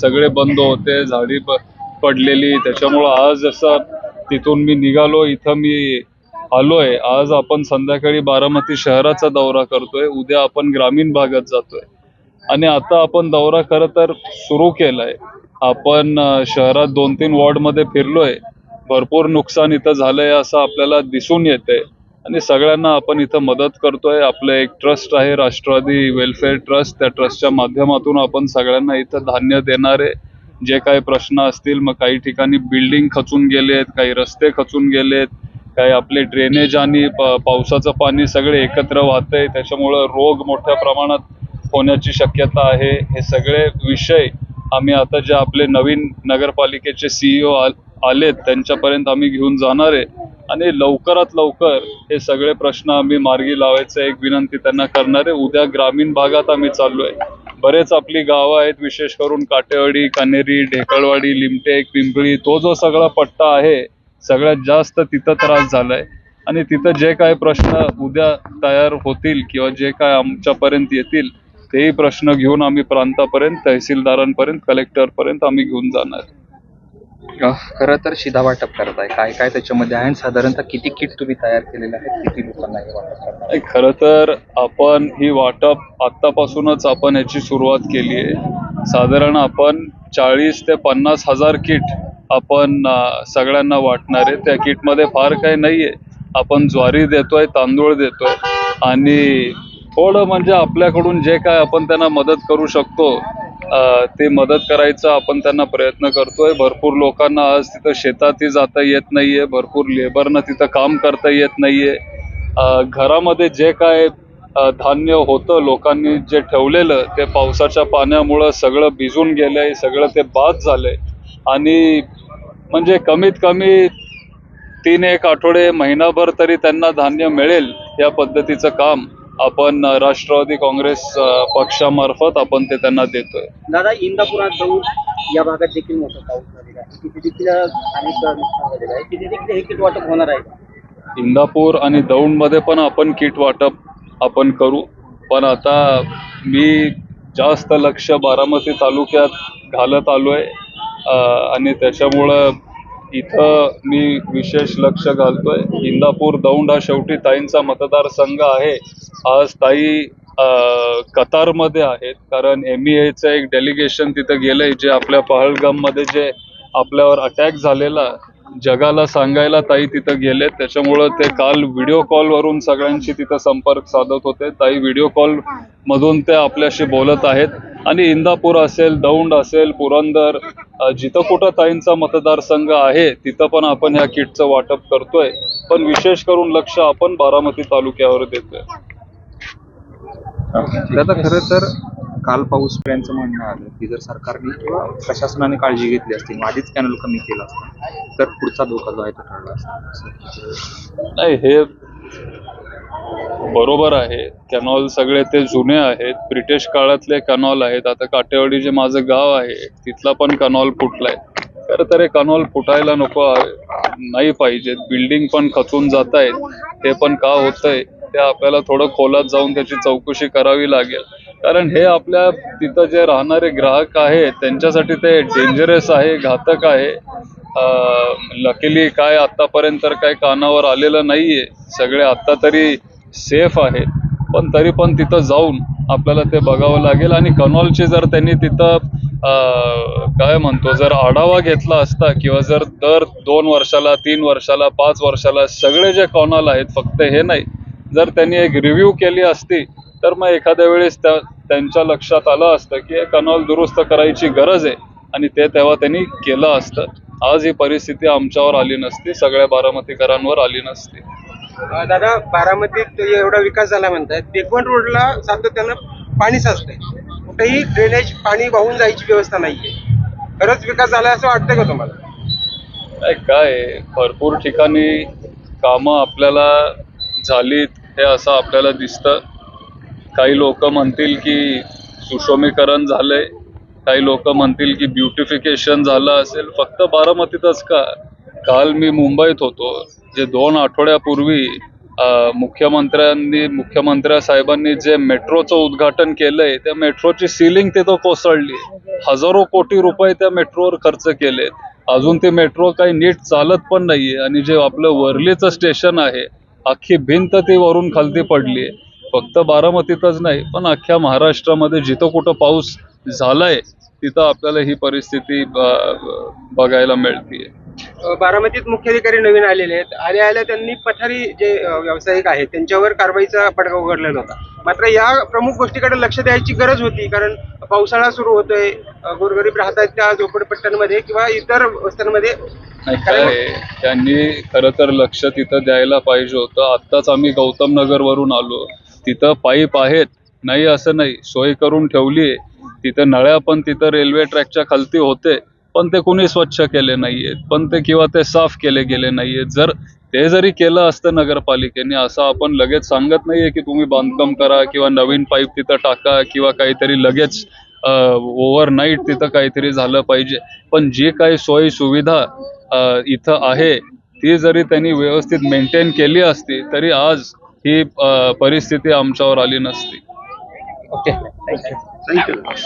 सगळे बंद होते झाडी प- पडलेली. त्याच्यामुळं आज असं तिथून मी निघालो इथं मी आलोय. आज आपण संध्याकाळी बारामती शहराचा दौरा करतोय. उद्या आपण ग्रामीण भागात जातोय. आणि आता आपण दौरा खरं तर सुरू केलाय. आपण शहरात दोन तीन वॉर्डमध्ये फिरलोय. भरपूर नुकसान इथं झालंय असं आपल्याला दिसून येतंय आणि सगळ्यांना आपण इथं मदत करतोय. आपलं एक ट्रस्ट आहे राष्ट्रवादी वेलफेअर ट्रस्ट. त्या ट्रस्टच्या माध्यमातून आपण सगळ्यांना इथं धान्य देणारे जे काही प्रश्न असतील मग काही ठिकाणी बिल्डिंग खचून गेलेत काही रस्ते खचून गेलेत. काही आपले ड्रेनेज आणि पावसाचं पाणी सगळे एकत्र वाहतंय त्याच्यामुळं रोग मोठ्या प्रमाणात होण्याची शक्यता आहे. हे सगळे विषय आम्ही आता जे आपले नवीन नगरपालिकेचे सीईओ आलेत त्यांच्यापर्यंत आम्ही घेऊन जाणार आहे. आणि लवकरात लवकर हे सगळे प्रश्न आम्ही मार्गी लावायचं एक विनंती त्यांना करणार आहे. उद्या ग्रामीण भागात आम्ही चाललोय बरेच आपली गावं आहेत विशेष करून काटेवाडी कानेरी ढेकळवाडी लिमटेक पिंपळी तो जो सगळा पट्टा आहे सगळ्यात जास्त तिथं त्रास झालाय. आणि तिथं जे काय प्रश्न उद्या तयार होतील किंवा जे काय आमच्यापर्यंत येतील तेही प्रश्न घेऊन आम्ही प्रांतापर्यंत तहसीलदारांपर्यंत कलेक्टरपर्यंत आम्ही घेऊन जाणार. खरं तर शिधा वाटप करताय. काय काय त्याच्यामध्ये आहे? आणि साधारणतः किती किट तुम्ही तयार केलेले आहेत? किती लोकांना हे वाटप नाही, खरं तर आपण ही वाटप आत्तापासूनच आपण याची सुरुवात केली आहे. साधारण आपण चाळीस ते पन्नास हजार किट आपण सगळ्यांना वाटणार आहे. त्या किटमध्ये फार काही नाहीये. आपण ज्वारी देतोय तांदूळ देतोय. आणि थोडं म्हणजे आपल्याकडून जे काय आपण त्यांना मदत करू शकतो ते मदत करायचा आपण त्यांना प्रयत्न करतोय. भरपूर लोकांना आज तिथं शेतातही जाता येत नाहीये. भरपूर लेबरनं तिथं काम करता येत नाहीये. घरामध्ये जे काय धान्य होतं लोकांनी जे ठेवलेलं ते पावसाच्या पाण्यामुळं सगळं भिजून गेलंय सगळं ते बाद झालंय. आणि म्हणजे कमीत कमी तीन एक आठवडे महिनाभर तरी त्यांना धान्य मिळेल या पद्धतीचं काम आपण राष्ट्रवादी काँग्रेस पक्षामार्फत आपण ते त्यांना देतोय. दादा इंदापुरात जाऊन या भागात देखील मोठा पाऊस झालेला आहे. तिथे देखील अनेक नुकसान झालेलं आहे. तिथे देखील हे किट वाटप होणार आहे? इंदापूर आणि दौंडमध्ये पण आपण किट वाटप आपण करू. पण आता मी जास्त लक्ष बारामती तालुक्यात घालत आलोय. आणि त्याच्यामुळं इथं मी विशेष लक्ष घालतोय. इंदापूर दौंड हा शेवटी ताईंचा मतदारसंघ आहे. आज ताई कतारमध्ये आहेत. कारण एम एचं एक डेलिगेशन तिथं गेलंय जे आपल्या पहलगाममध्ये जे आपल्यावर अटॅक झालेला जगाला सांगायला ताई तिथं गेले त्याच्यामुळं ते काल व्हिडिओ कॉलवरून सगळ्यांशी तिथं संपर्क साधत होते. ताई व्हिडिओ कॉल मधून ते आपल्याशी बोलत आहेत. आणि इंदापूर असेल दौंड असेल पुरंदर जिथं कुठं ताईंचा मतदारसंघ आहे तिथं पण आपण ह्या किटचं वाटप करतोय. पण विशेष करून लक्ष आपण बारामती तालुक्यावर देतोय. दादा खरं तर काल पाऊस यांचं म्हणणं आलं की जर सरकारने किंवा प्रशासनाने काळजी घेतली असती आधीच कॅनल कमी केला असता तर पुढचा धोका जो आहे तो टळला असता. नाही हे बरोबर आहे. कॅनॉल सगळे ते जुने आहेत. ब्रिटिश काळातले कॅनॉल आहेत. आता काटेवाडी जे माझं गाव आहे तिथला पण कॅनॉल फुटलाय. खरं तर हे कॅनॉल फुटायला नको नाही पाहिजेत बिल्डिंग पण खचून जात आहेत ते पण का होतंय ते आपल्याला थोडं खोलात जाऊन त्याची चौकशी करावी लागेल. कारण हे आपल्या तिथं जे राहणारे ग्राहक आहेत त्यांच्यासाठी ते डेंजरस आहे घातक आहे. लकीली काय आतापर्यंत तर काय कानावर आलेलं नाहीये. सगळे आता तरी सेफ आहेत पण तरी पण तिथं जाऊन आपल्याला ते बघावं लागेल. आणि कनॉलची जर त्यांनी तिथं काय म्हणतो जर आढावा घेतला असता किंवा जर दर दोन वर्षाला तीन वर्षाला पाच वर्षाला सगळे जे कॉनॉल आहेत फक्त हे नाही जर त्यांनी एक रिव्ह्यू केली असती तर मग एखाद्या वेळेस त्या त्यांच्या लक्षात आलं असतं की हे कनॉल दुरुस्त करायची गरज आहे. आणि ते तेव्हा त्यांनी केलं असतं. आज ही परिस्थिती आमच्यावर आली नसती सगळ्या बारामतीकरांवर आली नसती. दादा बारामतीत एवढा विकास झाला म्हणतात बेकवंट रोडला सातत्यानं पाणी साचतंय. कुठेही ड्रेनेज पाणी वाहून जायची व्यवस्था नाहीये. खरंच विकास झाला असं वाटतंय का तुम्हाला? नाही काय भरपूर ठिकाणी कामं आपल्याला झालीत हे असं आपल्याला दिसतं. काही लोक म्हणतील की सुशोमीकरण झालंय. काही लोक म्हणतील की ब्युटिफिकेशन झालं असेल. फक्त बारामतीतच का? काल मी मुंबईत होतो. जे दोन आठवड्यापूर्वी मुख्यमंत्र्यांनी मुख्यमंत्र्या साहेबांनी जे मेट्रोचं उद्घाटन केलंय त्या मेट्रोची सिलिंग तिथं कोसळली. हजारो कोटी रुपये त्या मेट्रोवर खर्च केले अजून ते मेट्रो काही नीट चालत पण नाहीये आणि जे आपलं वर्लीचं स्टेशन आहे अख्खी भिंत ती वरून खालती पडली फक्त बारामतीतच नाही पण अख्ख्या महाराष्ट्रामध्ये जिथं कुठं पाऊस झालाय तिथं आपल्याला ही परिस्थिती बघायला मिळतीये. बारामतीत मुख्याधिकारी नवीन आलेले आहेत. आले आल्या त्यांनी पठारी जे व्यावसायिक आहेत त्यांच्यावर कारवाईचा फडका उघडलेला होता. मात्र या प्रमुख गोष्टीकडे लक्ष द्यायची गरज होती कारण पावसाळा सुरू होतोय गोरगरीब राहतात त्या झोपडपट्ट्यांमध्ये किंवा इतर वस्त्यांमध्ये. त्यांनी खरं तर लक्ष तिथं द्यायला पाहिजे होतं. आत्ताच आम्ही गौतम नगर वरून आलो. तिथं पाईप आहेत. नाही असं नाही. सोय करून ठेवली तिथं नळ्या पण तिथं रेल्वे ट्रॅकच्या खालती होते. पण ते कुणी स्वच्छ केले नाहीयेत पण ते किंवा ते साफ केले गेले नाहीयेत. जर ते जरी केलं असतं नगरपालिकेने असं आपण लगेच सांगत नाहीये की तुम्ही बांधकाम करा किंवा नवीन पाईप तिथं टाका किंवा काहीतरी लगेच ओव्हरनाईट तिथं काहीतरी झालं पाहिजे. पण जी काही सोयी सुविधा इथं आहे ती जरी त्यांनी व्यवस्थित मेंटेन केली असती तरी आज ही परिस्थिती आमच्यावर आली नसती. Okay thank you